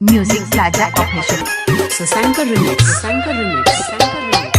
Music Plaza Official. Sasanka Remix, Sasanka Remix, Sasanka Remix.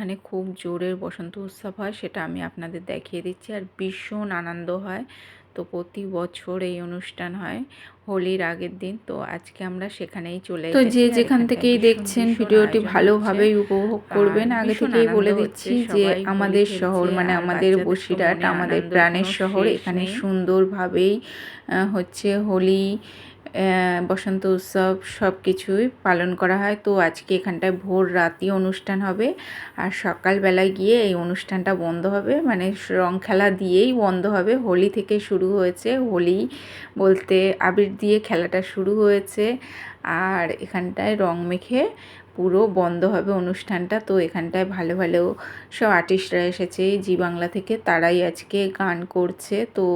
এখানে খুব জোরের বসন্ত উৎসব হয় সেটা আমি আপনাদের দেখিয়ে দিচ্ছি। আর ভীষণ আনন্দ হয়। তো প্রতি বছর এই অনুষ্ঠান হয় হোলির আগের দিন। তো আজকে আমরা সেখানেই চলে তো যে যেখান থেকেই দেখছেন ভিডিওটি ভালোভাবেই উপভোগ করবেন। আগে থেকেই বলে দিচ্ছি যে আমাদের শহর মানে আমাদের বসিরহাট আমাদের প্রাণের শহর এখানে সুন্দরভাবেই হচ্ছে হোলি বসন্ত উৎসব সব কিছুই পালন করা হয়। তো আজকে এখানটায় ভোর রাতি অনুষ্ঠান হবে। আর সকালবেলায় গিয়ে এই অনুষ্ঠানটা বন্ধ হবে। মানে রং খেলা দিয়েই বন্ধ হবে। হোলি থেকে শুরু হয়েছে। হোলি বলতে আবির দিয়ে খেলাটা শুরু হয়েছে। আর এখানটায় রং মেখে পুরো বন্ধ হবে অনুষ্ঠানটা। তো এখানটায় ভালো ভালো সব আর্টিস্টরা এসেছে। জি বাংলা থেকে তারাই আজকে গান করছে। তো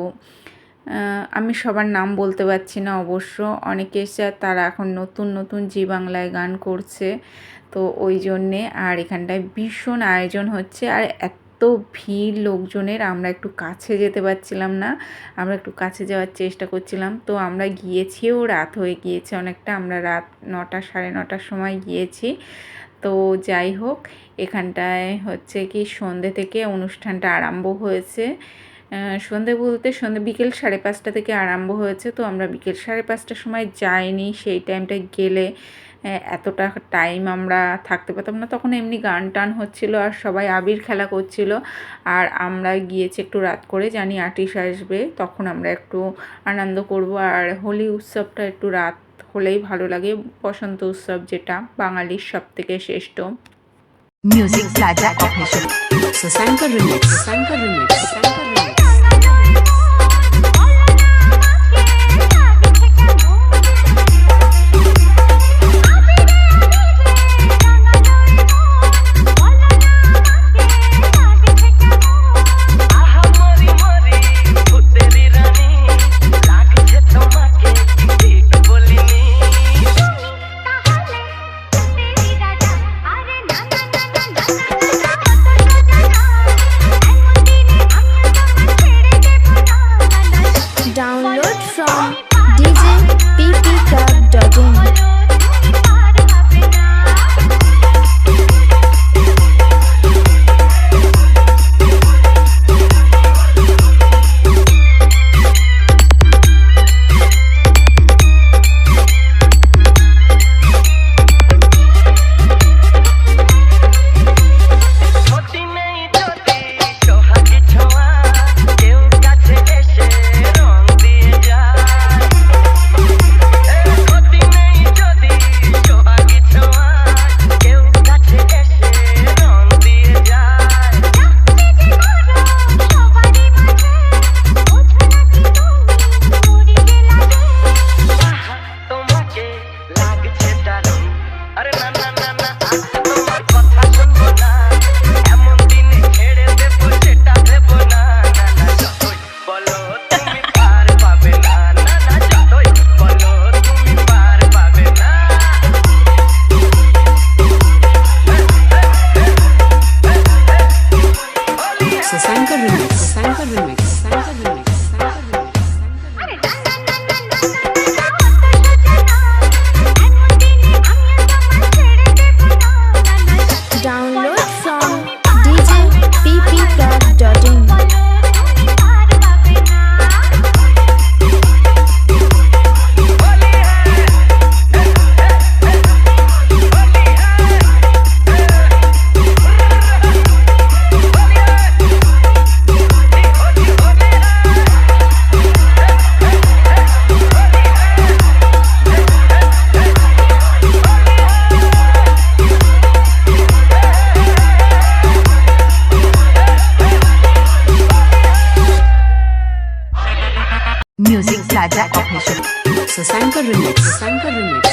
আমি সবার নাম বলতে পারছি না অবশ্য। অনেকে এসে তারা এখন নতুন নতুন জি বাংলায় গান করছে। তো ওই জন্যে আর এখানটায় ভীষণ আয়োজন হচ্ছে। আর এত ভিড় লোকজনের, আমরা একটু কাছে যেতে পারছিলাম না। আমরা একটু কাছে যাওয়ার চেষ্টা করছিলাম। তো আমরা গিয়েছিও, রাত হয়ে গিয়েছে অনেকটা। আমরা রাত নটা, সাড়ে নটার সময় গিয়েছি। তো যাই হোক, এখানটায় হচ্ছে কি সন্ধে থেকে অনুষ্ঠানটা আরম্ভ হয়েছে। সন্ধে বলতে সন্ধে বিকেল সাড়ে পাঁচটা থেকে আরম্ভ হয়েছে তো আমরা বিকেল সাড়ে পাঁচটার সময় যাইনি সেই টাইমটা গেলে এতটা টাইম আমরা থাকতে পারতাম না। তখন এমনি গান টান হচ্ছিল আর সবাই আবির খেলা করছিল। আর আমরা গিয়েছি একটু রাত করে জানি আর্টিস্ট আসবে তখন আমরা একটু আনন্দ করব। আর হোলি উৎসবটা একটু রাত হলেই ভালো লাগে বসন্ত উৎসব যেটা বাঙালির সব থেকে শ্রেষ্ঠ। Music Plaza Official. Sasanka Remix, Sasanka Remix, Sasanka 吃三个人的吃三个人的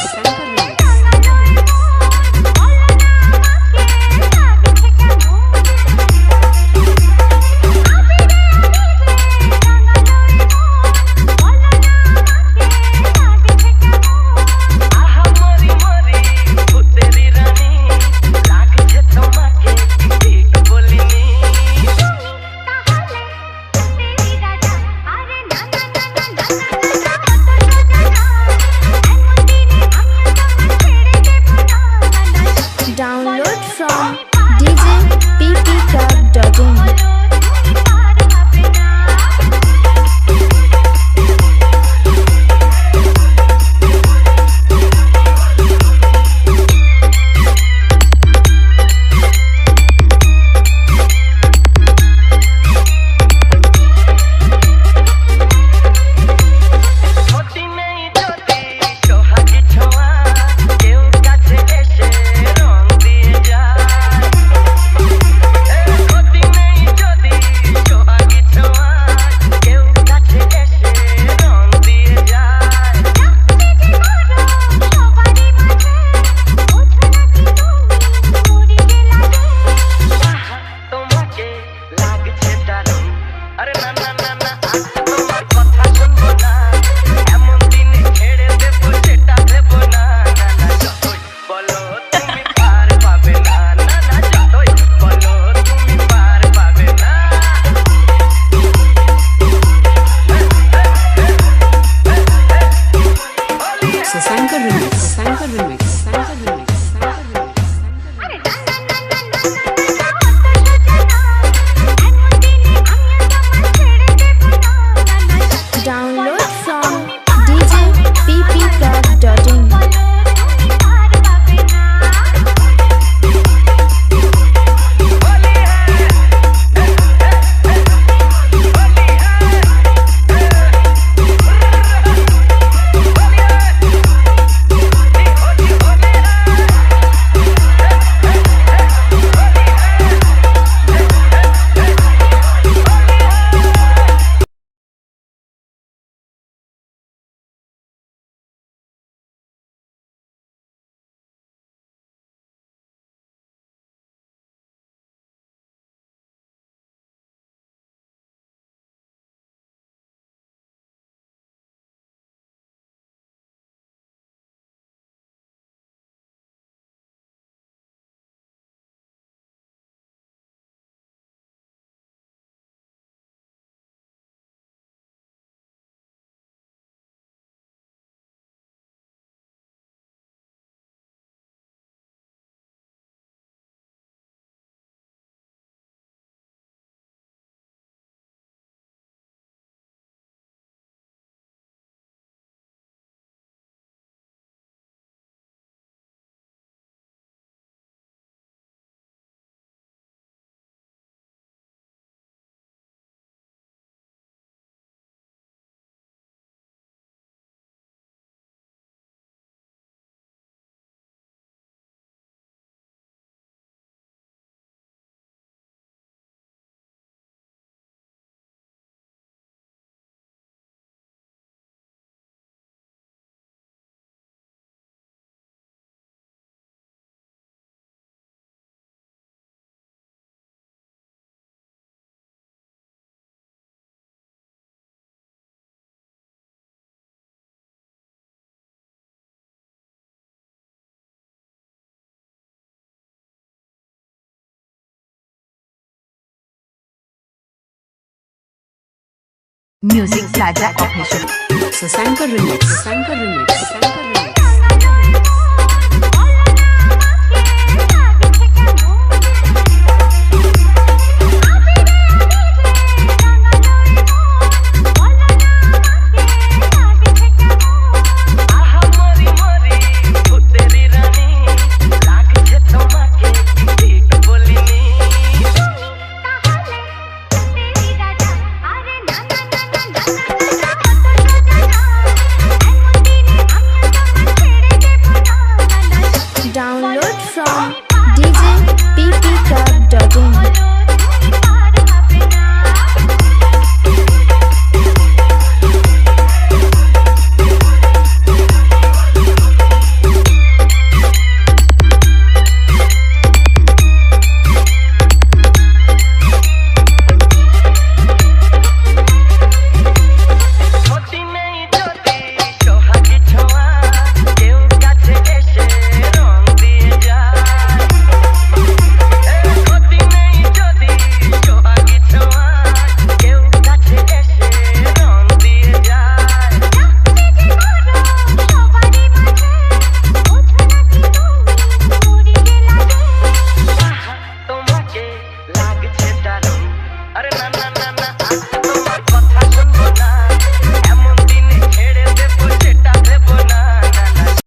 music Raja official ससांकर remix ससांकर रिमिक्स ससांकर रिमिक्स